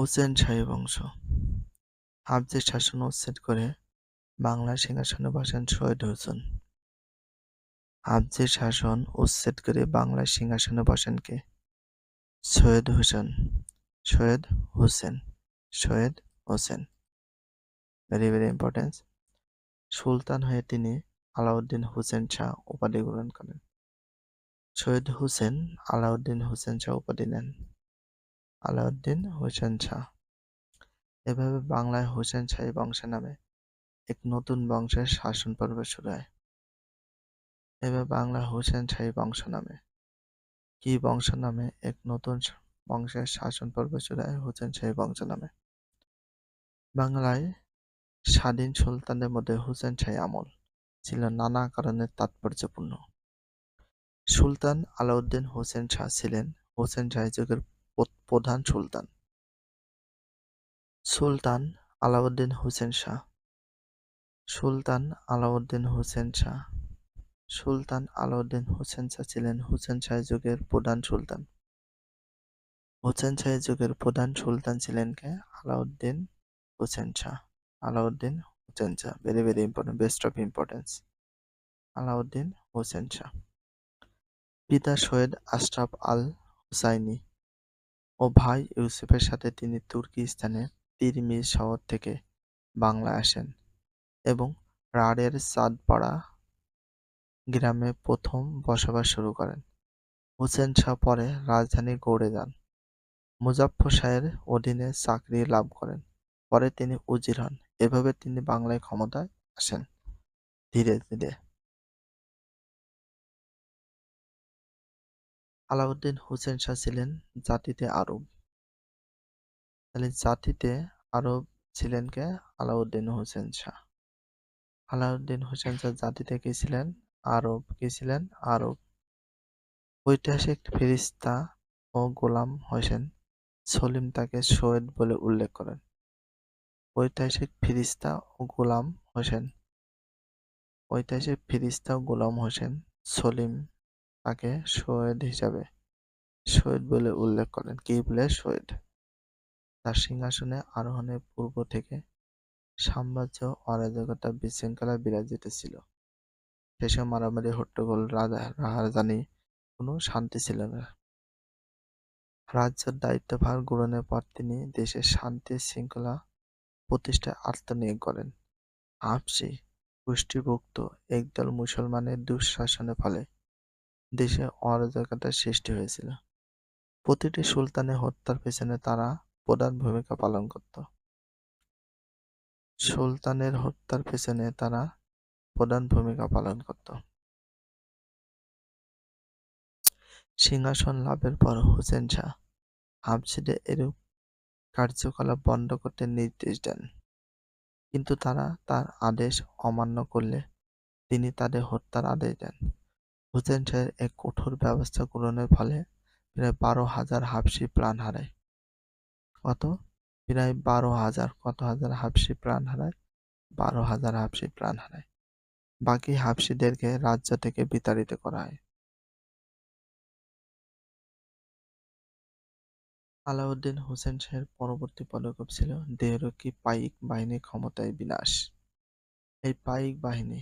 হুসেন শাহী বংশ। হাফজির শাসন উচ্ছেদ করে বাংলার সিংহাসনে বসেন সৈয়দ হোসেন। হাফজির শাসন উচ্ছেদ করে বাংলার সিংহাসনে বসেন কে? Syed Hossain. Syed Hossain. Syed Hossain. Very very importance সুলতান হয়ে তিনি আলাউদ্দিন হোসেন শাহ উপাধি গ্রহণ করেন। সৈয়দ হোসেন আলাউদ্দিন হোসেন শাহ উপাধি নেন। আলাউদ্দিন হোসেন শাহ এভাবে বাংলায় হোসেন শাহী বংশ নামে এক নতুন বংশের শাসন পর্ব শুরু হয়। এভাবে বাংলা হোসেন শাহী বংশ নামে। কি বংশ নামে? এক নতুন বংশের শাসন পর্ব শুরু হয় হোসেন শাহী বংশ নামে। বাংলায় স্বাধীন সুলতানদের মধ্যে হোসেন শাহী আমল ছিল নানা কারণে তাৎপর্যপূর্ণ। সুলতান আলাউদ্দিন হোসেন শাহ ছিলেন। হোসেন শাহী যুগের প্রধান সুলতান। সুলতান আলাউদ্দিন হোসেন শাহ। সুলতান আলাউদ্দিন হোসেন শাহ। সুলতান আলাউদ্দিন হোসেন শাহ ছিলেন হোসেন শাহ যুগের প্রধান সুলতান। হোসেন শাহ যুগের প্রধান সুলতান ছিলেন কে? Alauddin Hossain Shah. Alauddin Hossain Shah. Very very important best of importance Alauddin Hossain Shah. পিতা সৈয়দ আশরাফ আল হুসাইনি ও ভাই ইউসুফের সাথে তিনি তুর্কিস্তানের তিরমিজ শহর থেকে বাংলায় আসেন এবং রাঢ়ের চাঁদপাড়া গ্রামে প্রথম বসবাস শুরু করেন। হুসেন শাহ পরে রাজধানী গৌড়ে যান। মুজাফফর শাহের অধীনে চাকরি লাভ করেন। পরে তিনি উজির হন। এভাবে তিনি বাংলায় ক্ষমতায় আসেন ধীরে ধীরে। আলাউদ্দিন হোসেন শাহ ছিলেন জাতিতে আরব। তাহলে জাতিতে আরব ছিলেন কে? আলাউদ্দিন হোসেন শাহ। আলাউদ্দিন হোসেন শাহ জাতিতে কি ছিলেন? আরব। কি ছিলেন? আরব। ঐতিহাসিক ফেরিস্তা ও গোলাম হোসেন সলিম তাকে সৈয়দ বলে উল্লেখ করেন। ঐতিহাসিক ফিরিস্তা ও গোলাম হোসেন। ঐতিহাসিক ফিরিস্তা ও গোলাম হোসেন সলিম তাকে সৈয়দ হিসাবে। সৈয়দ বলে উল্লেখ করেন। কি বলে? সৈয়দ। তার সিংহাসনে আরোহণের পূর্ব থেকে সাম্রাজ্য অরাজকতা বিশৃঙ্খলা বিরাজিত ছিল। সেসব মারামারি, হট্টগোল রাজানি কোনো শান্তি ছিল না। রাজ্যের দায়িত্বভার গ্রহণের পর তিনি দেশের শান্তি শৃঙ্খলা প্রতিষ্ঠায় আত্মনিয়োগ করেন। হাফসি গোষ্ঠীভুক্ত একদল মুসলমানের দুঃশাসনের ফলে দেশে অরাজকতার সৃষ্টি হয়েছিল। প্রতিটি সুলতানের হত্যার পেছনে তারা প্রধান ভূমিকা পালন করত। সুলতানের হত্যার পেছনে তারা প্রধান ভূমিকা পালন করত। সিংহাসন লাভের পর হোসেন শাহ হাফসিদের এরূপ কার্যকলাপ বন্ধ করতে নির্দেশ দেন। কিন্তু তারা তার আদেশ অমান্য করলে তিনি তাদের হত্যার আদেশ দেন। হোসেন শাহের এক কঠোর ব্যবস্থা গ্রহণের ফলে প্রায় বারো হাজার হাবশি প্রাণ হারায়। কত? প্রায় বারো হাজার, কত হাজার হাবশি প্রাণ হারায়? বারো হাজার হাবশি প্রাণ হারায়। বাকি হাবশিদেরকে রাজ্য থেকে বিতাড়িত করা হয়। আলাউদ্দিন হোসেন শাহের পরবর্তী পদক্ষেপ ছিল দেহরক্ষী পাইক বাহিনীর ক্ষমতায় বিনাশ। এই পাইক বাহিনী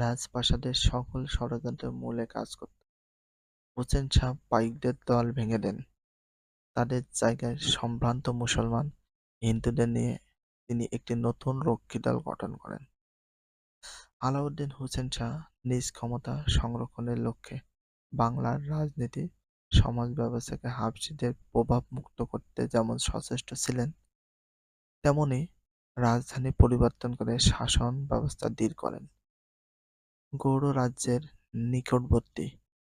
রাজপ্রাসাদের সকল ষড়যন্ত্রের মূলে কাজ করত। হোসেন শাহ পাইকদের দল ভেঙে দেন। তাদের জায়গায় সম্ভ্রান্ত মুসলমান হিন্দুদের নিয়ে তিনি একটি নতুন রক্ষী দল গঠন করেন। আলাউদ্দিন হোসেন শাহ নিজ ক্ষমতা সংরক্ষণের লক্ষ্যে বাংলার রাজনীতি, সমাজ ব্যবস্থাকে হাবশিদের প্রভাব মুক্ত করতে যেমন সচেষ্ট ছিলেন, তেমনি রাজধানী পরিবর্তন করে শাসন ব্যবস্থা দৃঢ় করেন। গৌড় রাজ্যের নিকটবর্তী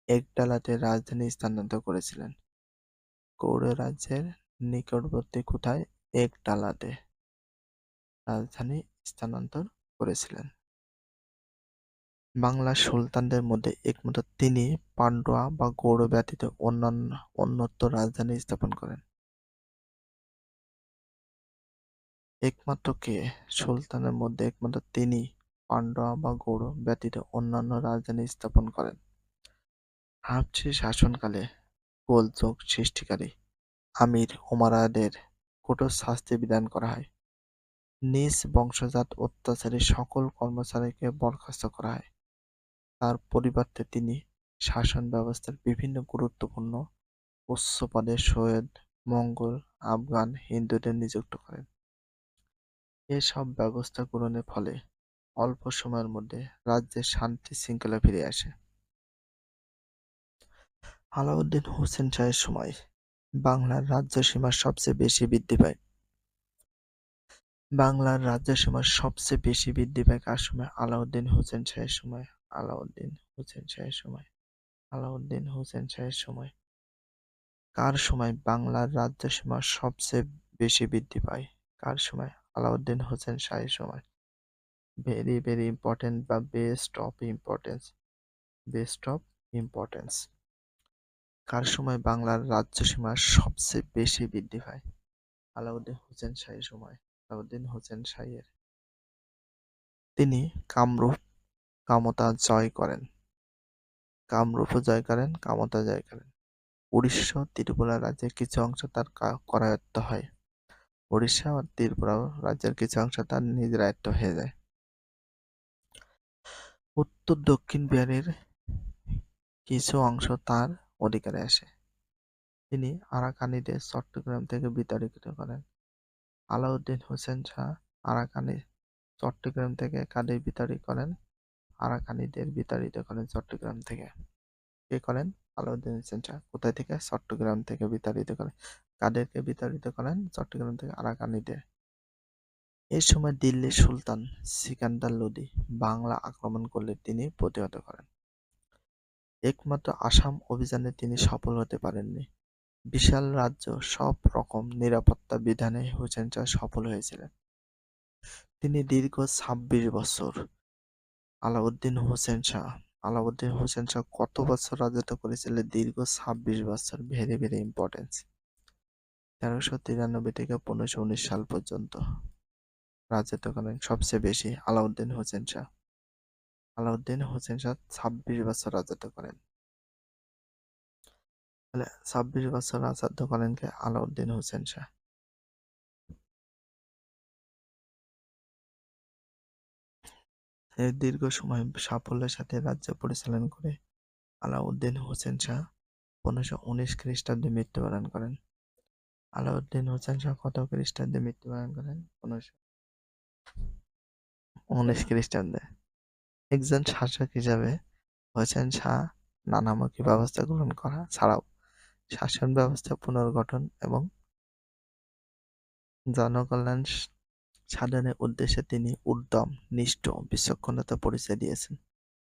একডালাতে রাজধানী স্থানান্তর করেছিলেন। গৌড় রাজ্যের নিকটবর্তী কোথায়? একডালাতে রাজধানী স্থানান্তর করেছিলেন। বাংলার সুলতানদের মধ্যে একমাত্র তিনি পান্ডুয়া বা গৌড় ব্যতীত অন্যান্য অন্যত্র রাজধানী স্থাপন করেন। একমাত্র কে? সুলতানের মধ্যে একমাত্র তিনি পান্ডুয়া বা গৌড় ব্যতীত অন্যান্য রাজধানী স্থাপন করেন। হাবশি শাসনকালে গোলযোগ সৃষ্টিকারী আমির উমারাদের কঠোর শাস্তি বিধান করা হয়। নিজ বংশজাত অত্যাচারী সকল কর্মচারীকে বরখাস্ত করা হয়। তার পরিবর্তে তিনি শাসন ব্যবস্থার বিভিন্ন গুরুত্বপূর্ণ উচ্চ পদে সৈয়দ, মঙ্গল, আফগান, হিন্দুদের নিযুক্ত করেন। এসব ব্যবস্থা গ্রহণের ফলে অল্প সময়ের মধ্যে রাজ্যে শান্তি শৃঙ্খলা ফিরে আসে। আলাউদ্দিন হোসেন শাহের সময় বাংলার রাজ্য সীমা সবচেয়ে বেশি বৃদ্ধি পায়। বাংলার রাজ্য সীমা সবচেয়ে বেশি বৃদ্ধি পায় কার সময়? আলাউদ্দিন হোসেন শাহের সময়। আলাউদ্দিন হোসেন শাহের সময়। আলাউদ্দিন হোসেন শাহের সময়। কার সময় বাংলার রাজ্য সীমা সবচেয়ে বেশি বৃদ্ধি পায়? কার সময়? আলাউদ্দিন হোসেন শাহের সময়। ভেরি ভেরি ইম্পর্টেন্ট বা best of importance best of importance কার সময় বাংলার রাজ্য সীমা সবচেয়ে বেশি বৃদ্ধি পায়? আলাউদ্দিন হোসেন শাহের সময়, আলাউদ্দিন হোসেন শাহের। তিনি কামরূপ, কামতা জয় করেন। কামরূপও জয় করেন, কামতা জয় করেন। উড়িষ্যা ত্রিপুরা রাজ্যের কিছু অংশ তার করায়ত্ত হয়। উড়িষ্যা আর ত্রিপুরা রাজ্যের কিছু অংশ তার নিজের আয়ত্ত হয়ে যায়। উত্তর দক্ষিণ বিহারের কিছু অংশ তার অধিকারে আসে। তিনি আরাকানিদের চট্টগ্রাম থেকে বিতাড়িত করেন। আলাউদ্দিন হোসেন শাহ আরাকানি চট্টগ্রাম থেকে কাদের বিতাড়িত করেন? আরাকানিদের বিতাড়িত করেন চট্টগ্রাম থেকে। কে করেন? আলাউদ্দিন হোসেন শাহ কোথায় থেকে? চট্টগ্রাম থেকে বিতাড়িত করেন। কাদেরকে বিতাড়িত করেন? চট্টগ্রাম থেকে আরাকানিদের। এই সময় দিল্লির সুলতান সিকান্দার লোদি বাংলা আক্রমণ করলে তিনি প্রতিহত করেন। একমাত্র আসাম অভিযানে তিনি সফল হতে পারেননি। বিশাল রাজ্য সব রকম নিরাপত্তা বিধানে হোসেন শাহ সফল হয়েছিলেন। তিনি দীর্ঘ ছাব্বিশ বছর আলাউদ্দিন হোসেন শাহ, আলাউদ্দিন হোসেন শাহ কত বছর রাজত্ব করেছিলেন দীর্ঘ ছাব্বিশ বছর ভেরি ভেরি ইম্পর্টেন্স তেরোশো তিরানব্বই থেকে পনেরোশো উনিশ সাল পর্যন্ত। রাজত্ব করেন সবচেয়ে বেশি আলাউদ্দিন হোসেন শাহ। আলাউদ্দিন হোসেন শাহ ছাব্বিশ বছর রাজত্ব করেন। তাহলে ছাব্বিশ বছর রাজত্ব করেন কে আলাউদ্দিন হোসেন শাহ? দীর্ঘ সময় সাফল্যের সাথে রাজ্য পরিচালনা করে আলাউদ্দিন হোসেন শাহ পনেরোশো উনিশ খ্রিস্টাব্দে মৃত্যুবরণ করেন। আলাউদ্দিন হোসেন শাহ কত খ্রিস্টাব্দে মৃত্যুবরণ করেন? পনেরোশো উনিশ খ্রিস্টাব্দে। একজন শাসক হিসাবে হোসেন শাহ নানামুখী ব্যবস্থা গ্রহণ করা ছাড়াও শাসন ব্যবস্থা পুনর্গঠন এবং জনকল্যাণ সাধনের উদ্দেশ্যে তিনি উদ্যম, নিষ্ঠ বিচক্ষণতা পরিচয় দিয়েছেন।